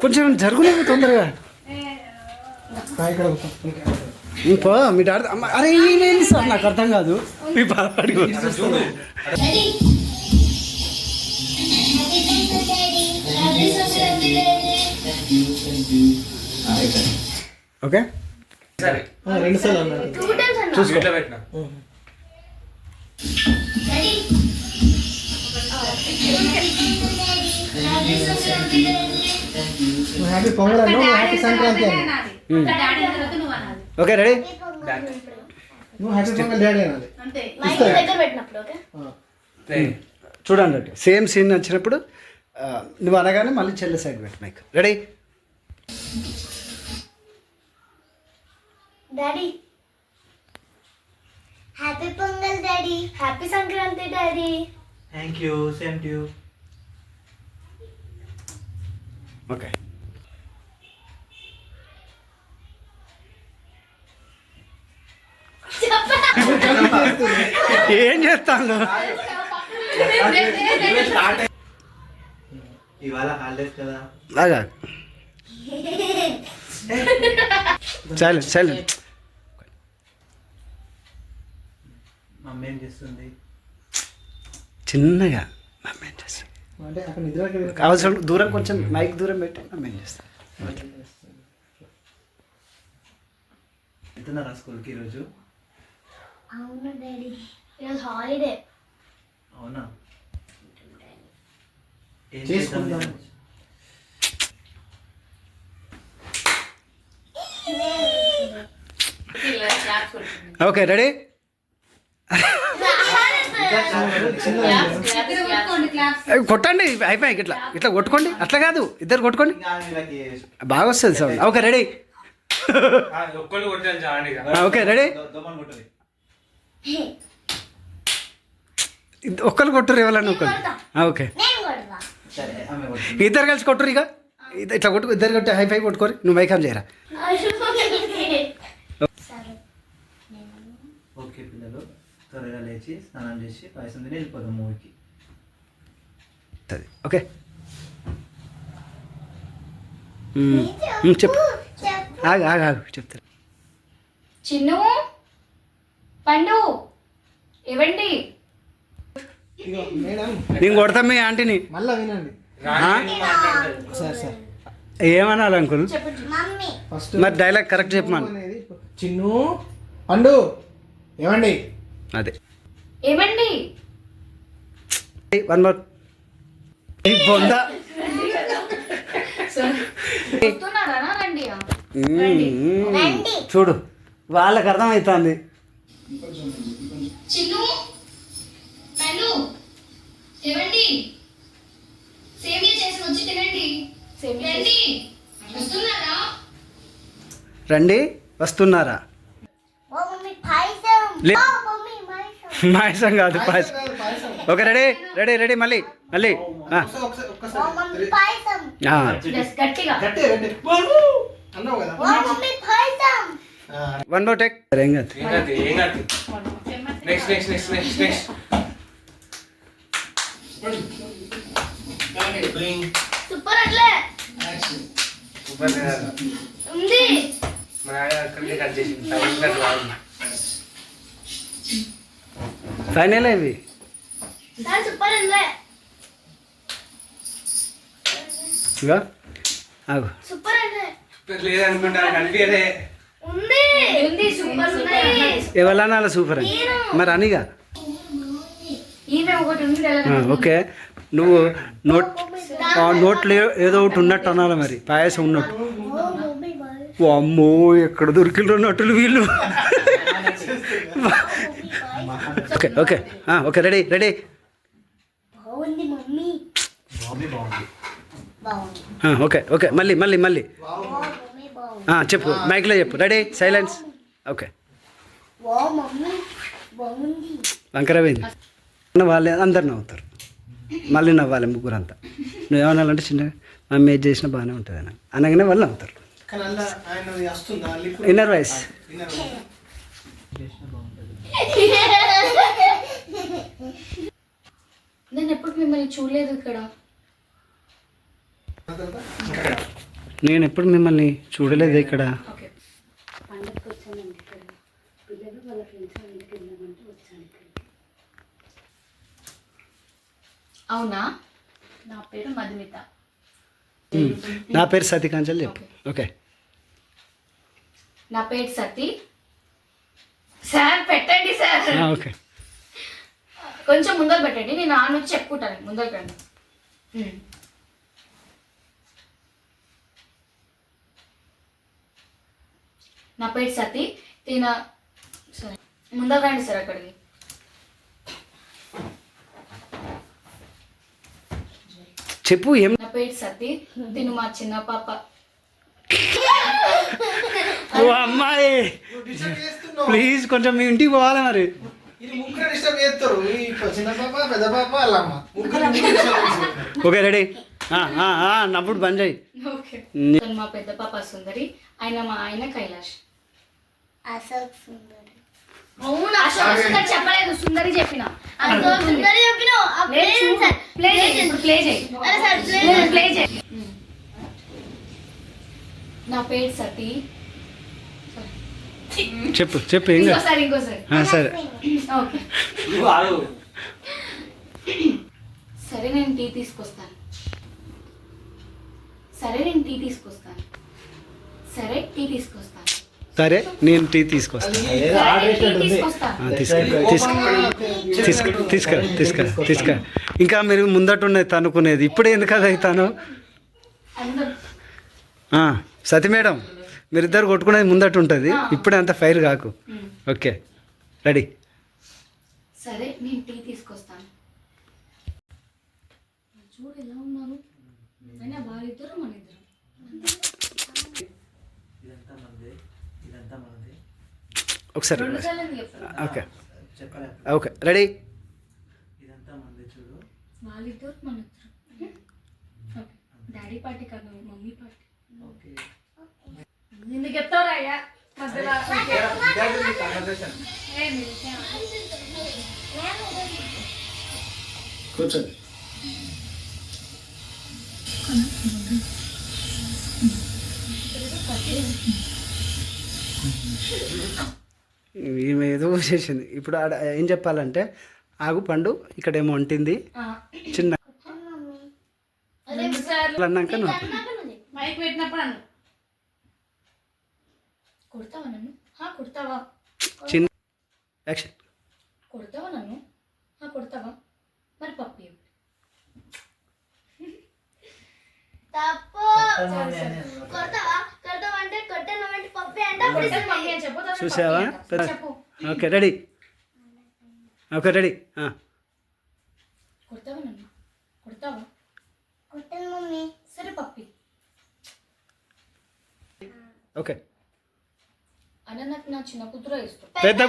కొంచెం జరుగులేదు తొందరగా. ఇంకో మీ డాడీ అమ్మ అరే ఏంటి సార్ నాకు అర్థం కాదు. మీ బాబాడి ఓకే? సరే ఆ, రెండు సార్లు చూసుకో. పెట్టినా? హ్యాపీ పొంగల్ అన్నావు హ్యాపీ సంక్రాంతి అన్నావు. ఓకే రెడీ నువ్వు హ్యాపీ పొంగల్ డాడీ అనాలి. చూడండి సేమ్ సీన్ వచ్చినప్పుడు నువ్వు అనగానే మళ్ళీ చెల్లె సైడ్ పెట్టు mike ready daddy happy Pongal daddy happy Sankranti daddy thank you same to you okay. ఏం చేస్తాను ఇవాళ హాలిడేస్ కదా. లాగా సైలెంట్ సైలెంట్. మమ్మీ ఏం చేస్తుంది? చిన్నగా మమ్మీ ఏం చేస్తాను అంటే అక్కడ నిద్ర అవసరం దూరం కొంచెం మైక్ దూరం పెట్టి మమ్మీ ఏం చేస్తాను వెళ్తున్నారా స్కూల్కి ఈరోజు? అవును డాడీ. ఈరోజు హాలిడే. అవునా? ఏం చేసుకుందాం. Okay ready? కొట్టండి అయిపోయి ఇట్లా ఇట్లా కొట్టుకోండి అట్లా కాదు ఇద్దరు కొట్టుకోండి. బాగా వస్తుంది sound okay ready. Okay ready. ఒక్కరు కొట్టురు ఎవరన్నా ఒకరు ఓకే. ఇద్దరు కలిసి కొట్టురు ఇక ఇట్లా కొట్టు ఇద్దరు కొట్టి హై ఫై కొట్టుకోరు నువ్వు మైక్ ఆన్ చేయరా? ఓకే పిల్లలు. త్వరగా లేచి స్నానం చేసి పాయసం తిని వెళ్ళిపోదాం మూవీకి. అది ఓకే. చెప్పు. ఆగు ఆగు ఆగు చెప్తాను చిన్ను పండు ఇవ్వండి. ఇగో మేడం. నేను కొడతాం మీ ఆంటీని. మళ్ళా వినండి. Sir sir. ఏమనాలి అంకుల్? మమ్మీ. ఫస్ట్ మరి డైలాగ్ కరెక్ట్ చెప్పమను. చిన్ను పండు ఏమండి అదే. ఏమండి? One more. బొంద. వస్తున్నారా? రండి. మ్మ్. రండి. చూడు వాళ్ళకి అర్థమవుతుంది రండి. వస్తున్నారా? రండి వస్తున్నారా? ఓ మమ్మీ పాయసం కాదు పాయసం ఓకే రెడీ రెడీ రెడీ మళ్ళీ మళ్ళీ. వన్ మోర్ టేక్ ఏం కాదు. Next next next next next super అట్లే. సూపర్ కదా. ఉంది. మా ఆయన అక్కడికి కట్ చేసింది టైం కట్ కాదు. ఫైనల్ ఇవి సార్ సూపర్ అట్లే ఇగో ఆగు సూపర్ అట్లే సూపర్ లేదనుకుంటాను కనిపించదే ఉంది ఉంది సూపర్ ఉన్నాయి ఎవరన్నా అలా సూపర్ అని? మరి అనిగా? ఓకే. నువ్వు నోట్ నోట్లో ఏదో ఒకటి ఉన్నట్టు అనాలి మరి. పాయసం ఉన్నట్టు. అమ్మో ఎక్కడ దొరికిండ్రో నటులు వీళ్ళు? Okay okay. ఆ, ఓకే రెడీ రెడీ. బాగుంది మమ్మీ. Okay okay. మళ్ళీ మళ్ళీ మళ్ళీ. చెప్పు మైక్లో చెప్పు. Ready silence. ఓకే. ఓ మమ్మీ. బాగుంది. వంకర పోయింది వాళ్ళే అందరు నవ్వుతారు. మళ్ళీ నవ్వాలి ముగ్గురు అంతా నువ్వు ఏమనాలంటే చిన్నగా మమ్మీ ఏది చేసినా బాగానే ఉంటుంది అని. అనగానే వాళ్ళు నవ్వుతారు. Inner voice. నేను ఎప్పుడు మిమ్మల్ని చూడలేదు ఇక్కడ. నేను ఎప్పుడు మిమ్మల్ని చూడలేదు ఇక్కడ. ఓకే. పండగకి వచ్చానండి ఇక్కడ. పిల్లలు వాళ్ళ ఫ్రెండ్స్ వాళ్ళ ఇంటికి వెళ్దామంటే వచ్చాను ఇక్కడికి అవునా? నా పేరు మధుమిత. నా పేరు సతికాంచల్ చెప్పు. ఓకే. నా పేరు సతీ. సార్ పెట్టండి సార్. ఓకే. కొంచెం ముందర పెట్టండి నేను ఆ నుంచి చెప్పుకుంటాను ముందర రండి ఉమ్. నా పేరు సతీ తిన సరే ముందర రండి సార్ అక్కడికి. చెప్పు ఏం? నా పేరు సతీ తిను మా చిన్న పాప. ఓ అమ్మాయి. ప్లీజ్ కొంచెం మీ ఇంటికి పోవాలి మరి. ఇది ముగ్గురు డిస్టర్బ్ చేస్తారు. ఈ చిన్న పాప పెద్ద పాప వాళ్ళమ్మ. ముగ్గురు ముగ్గురు disturb చేస్తారు. Okay ready. నప్పుడు బంద్ చేయి. మా పెద్ద పాప సుందరి ఆయన మా ఆయన కైలాష్. అశోక్ సుందరి. అవును? అశోక్ సుందరి చెప్పలేదు సుందరి చెప్పిన. అశోక్ సుందరి సార్. ప్లే చేయి ప్లే చేయి ప్లే చేయి నా పేరు సతీ. చెప్పు చెప్పు ఏం ఇంకోసారి ఇంకోసారి. సరే. ఓకే. సరే నేను టీ తీసుకొస్తాను. సరే నేను టీ తీసుకొస్తాను. సరే టీ తీసుకొస్తాను. సరే నేను టీ తీసుకొస్తాను. తీసుకురా తీసుకురా. తీసుకురా. ఇంకా మీరు ముందట ఉన్నది తనుకునేది. ఇప్పుడే ఎందుకు అది అవుతాను సతి మేడం. మీరిద్దరు కొట్టుకునేది ముందట ఉంటుంది. ఇప్పుడే అంత ఫైర్ కాకు. ఓకే. రెడీ. సరే నేను టీ తీసుకొస్తాను. చూడు ఎలా ఉన్నారు. అయినా వాళ్ళిద్దరు మన ఇద్దరు ఒకసారి ఓకే. చెప్పలే ఓకే. రెడీ. ఇదంతా మనది చూడు. వాళ్ళిద్దరు మన ఇద్దరు డాడీ పార్టీ కాదు మమ్మీ పార్టీ. ఓకే. మధ్యలో ఓకే. ఏమి? కూర్చోండి. ఈమె ఏదో చేసింది. ఇప్పుడు ఆడ ఏం చెప్పాలంటే ఆగు పండు ఇక్కడ ఏమో వంటింది చిన్న అన్నాక నువ్వు మైక్ పెట్టినప్పుడు కొడతావా నన్ను? హా కొడతావా? చిన్న యాక్షన్. కొడతావా నన్ను? హా కొడతావా? మరి పప్పు. తప్పు. కొడతావా కొడతావా? అంటే కొట్టాను అంటే పప్పి అంటే చెప్పు. చూసావా. చెప్పు. Okay ready. Okay ready. కొడతావా నన్ను? కొడతావా? కొట్టాను మమ్మీ. సరే పప్పి. ఓకే. అన్న నాకు నా చిన్న కూతురు ఇష్టం. పెద్ద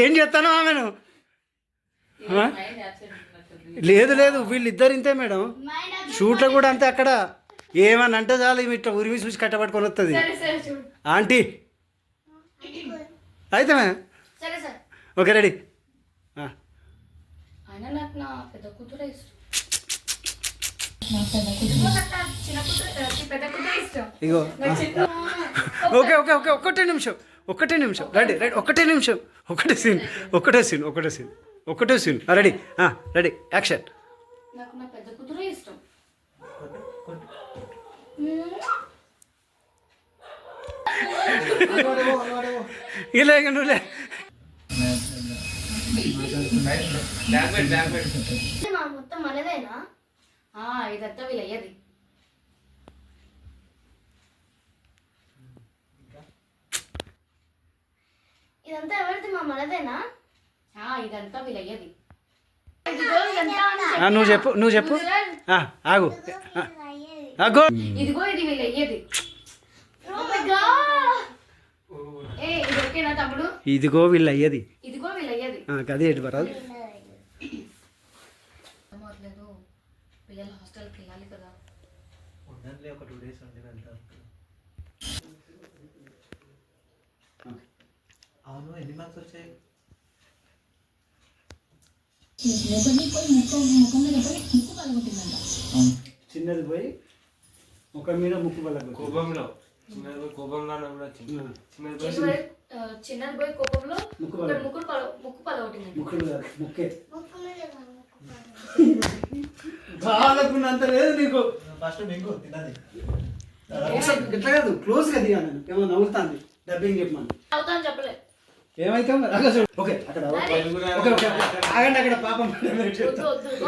ఏం చెప్తాను ఆమెను? లేదు లేదు వీళ్ళిద్దరు ఇంతే మేడం షూట్లో కూడా అంతే అక్కడ. ఏమని అంటే చాలు ఇట్లా ఉరిమి చూసి కట్టబట్టుకొని వస్తుంది సరే సరే చూడు. ఆంటీ. అయితే మే సరే సరే. Okay ready. నాకు నా పెద్ద కూతురు ఇష్టం. ఇగో. ఓకే ఓకే ఓకే ఒక్కటే నిమిషం ఒకటే నిమిషం. రెడీ రెడీ ఒకటే నిమిషం. ఒకటే సీన్ ఒకటే సీన్ ఒకటే సీన్ ఒకటే సీన్. Ready ready action. ఇలా నువ్వులే మొత్తం మనదేనా? ఇదంతా వీళ్ళు ఇదంతా ఎవరిది? మా మనదేనా? ఆ, ఇదంతా నువ్వు చెప్పు నువ్వు చెప్పు. ఆ, ఆగు. ఆ, ఆ, గో ఇదిగో ఇది వీళ్ళు అయ్యేది. Oh my God. ఏ ఇది ఓకేనా తమ్ముడు? ఇదిగో వీళ్ళు అయ్యేది. ఇదిగో బరాదు అవ్వట్లేదు పిల్లలు హాస్టల్కి వెళ్ళాలి కదా. ఉండండి ఒక టూ డేస్ ఉండి వెళ్తారు ఎన్ని మార్క్స్ వచ్చాయి? చిన్నది పోయి ముఖం మీద ముక్కు పలక కోపంలో. చిన్నది పోయి కోపంలో చిన్నది పోయి చిన్నది పోయి, ఆ, చిన్నది పోయి కోపంలో ముక్కు ఒకటి పగల ముక్కు పగ ముక్కు ముక్కులు కాదు ముక్కే. ముక్కు బాగాకున్నంత లేదు నీకు. ఫస్ట్ మీకు తిన్నది. ఇట్లా కాదు క్లోజ్గా దిగా నేను. ఏమో నవ్వుతాంది. డబ్బింగ్ చెప్పమని. అవుతా అని చెప్పలే. ఏమైతే. ఓకే అక్కడ. Okay okay okay. ఆగండి అక్కడ పాపం.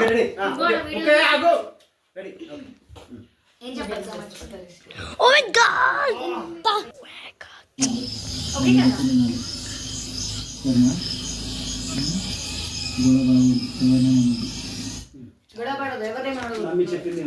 రెడీ ఓకే, ఆగు. రెడీ ఓ మై గాడ్ కదా? గొడవ మమ్మీ చెప్పింది